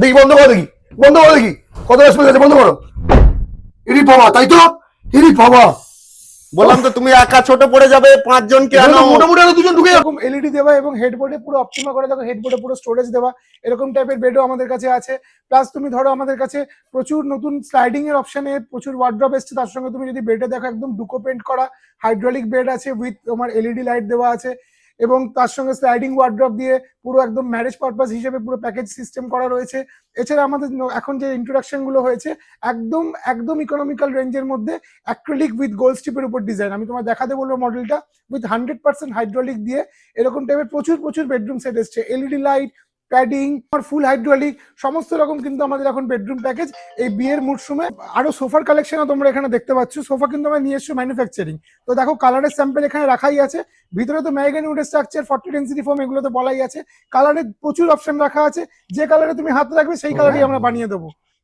দেখি বন্ধ করো দেখি বন্ধ করো দেখি। কত স্পেস আছে বন্ধ করো। ইরি বাবা তাই তো? ইরি বাবা বললাম তো তুমি একা ছোট পড়ে যাবে পাঁচজনকে আনো। মোটামুটি আরও দুজন ঢুকে এরকম এলইডি দেওয়া এবং হেডবোর্ডে পুরো অপটিমা করে দেখো হেডবোর্ডে পুরো স্টোরেজ দেওয়া এরকম টাইপের বেডও আমাদের কাছে আছে। প্লাস তুমি ধরো আমাদের কাছে প্রচুর নতুন স্লাইডিং এর অপশনে প্রচুর ওয়ার্ড্রপ এসছে। তার সঙ্গে তুমি যদি বেডে দেখো একদম ডুকো পেন্ট করা হাইড্রোলিক বেড আছে উইথ তোমার এলইডি লাইট দেওয়া আছে। এবং তার সঙ্গে স্লাইডিং ওয়ার্ড্রপ দিয়ে পুরো একদম ম্যারেজ পারপাস হিসেবে পুরো প্যাকেজ সিস্টেম করা রয়েছে। এছাড়া আমাদের এখন যে ইন্ট্রোডাকশনগুলো হয়েছে, একদম একদম ইকোনমিক্যাল রেঞ্জের মধ্যে অ্যাক্রিলিক উইথ গোল্ড স্টিপের উপর ডিজাইন আমি তোমার দেখাতে বলব মডেলটা উইথ হান্ড্রেড পার্সেন্ট হাইড্রোলিক দিয়ে এরকম টাইপের প্রচুর প্রচুর বেডরুম সেট এসছে। LED light padding full hydraulic সমস্ত রকম কিন্তু আমাদের এখন বেডরুম প্যাকেজ এই বিয়ের মরশুমে আরও সোফার কালেকশনও তোমরা এখানে দেখতে পাচ্ছ। সোফা কিন্তু আমরা নিয়ে এসছো ম্যানুফ্যাকচারিং তো দেখো কালারের স্যাম্পেল এখানে রাখাই আছে। ভিতরে তো ম্যাগানি উডের স্ট্রাকচার ফর্টি ডেন্সিটি ফোম এগুলো তো বলাই আছে। কালারের প্রচুর অপশন রাখা আছে। যে কালারে তুমি হাত রাখবে সেই কালারই আমরা বানিয়ে দেবো।